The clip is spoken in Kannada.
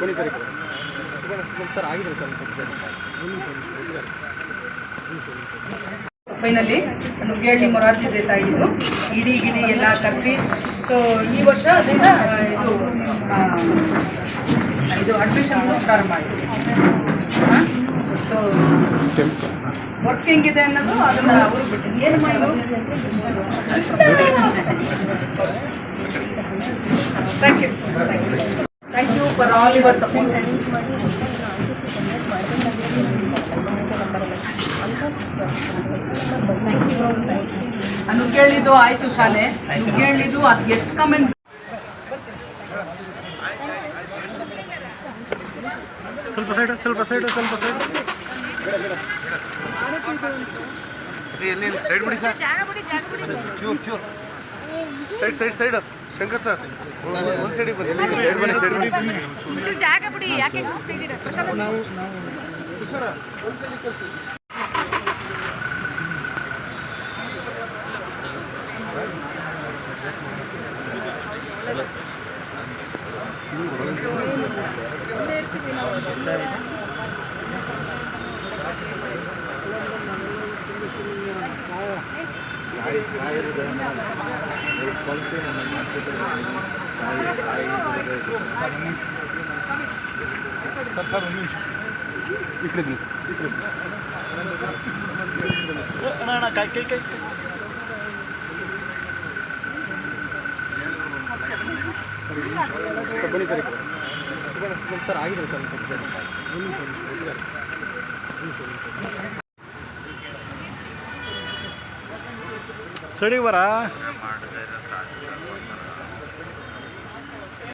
ಬನ್ನಿ ಸರ್ ಸರ್ ಆಗಿದೆ ನುಗ್ಗೇಹಳ್ಳಿ ಮೊರಾರ್ಜಿ ದೇಸಾಯಿ ಇದು. ಇಡಿ ಗಿಡಿ ಎಲ್ಲ ಕರೆಸಿ. ಸೊ ಈ ವರ್ಷ ಅದರಿಂದ ಇದು ಇದು ಅಡ್ಮಿಷನ್ಸು ಪ್ರಾರಂಭ ಆಗಿದೆ. ಸೊ ವರ್ಕ್ ಹೆಂಗಿದೆ ಅನ್ನೋದು ಅದನ್ನು ಅವರು ಬಿಟ್ಟು ಏನು ಮಾಡೋದು thank you for all your support ನುಗ್ಗೇಳಿದು ಆಯ್ತು ಶಾಲೆ. ನುಗ್ಗೇಳಿದು ಅದು ಎಷ್ಟು ಕಮೆಂಟ್ಸ್ ಸ್ವಲ್ಪ ಸೈಡ್ ಸ್ವಲ್ಪ ಸೈಡ್ ಸ್ವಲ್ಪ ಸೈಡ್ ಎಲ್ಲಿ ಸೈಡ್ ಬಿಡಿ ಸರ್ ಚೂರ್ ಚೂರ್. Side side side. Shankar sir ಒಂದು ಸೈಡಿಗೆ ಬನ್ನಿ ಸೈಡ್ ಬನ್ನಿ ಸೈಡ್ ಬನ್ನಿ ಒಂಚೂರು ಜಾಗ ಬಿಡಿ ಯಾಕೆ ಕೂಗ್ತಿದ್ದೀರಾ ಪ್ರಸಾದ ಕಾಯಿ ಸರ್ ಸರ್ ಒಂದು ನಿಮಿಷ ಈ ಕಡೆ ಬನ್ನಿ ಸರ್ ಈ ಕಡೆ ಅಣ್ಣ ಅಣ್ಣ ಕೈ ಕೈ ಕೈ ಕೈ. ಸರ್, ಬನ್ನಿ ಸರ್ ಈ ಕಡೆ ಸರ್ ಆಗಿದೆ ಸರ್ ಸೈಡಿಗೆ ಬರಾ.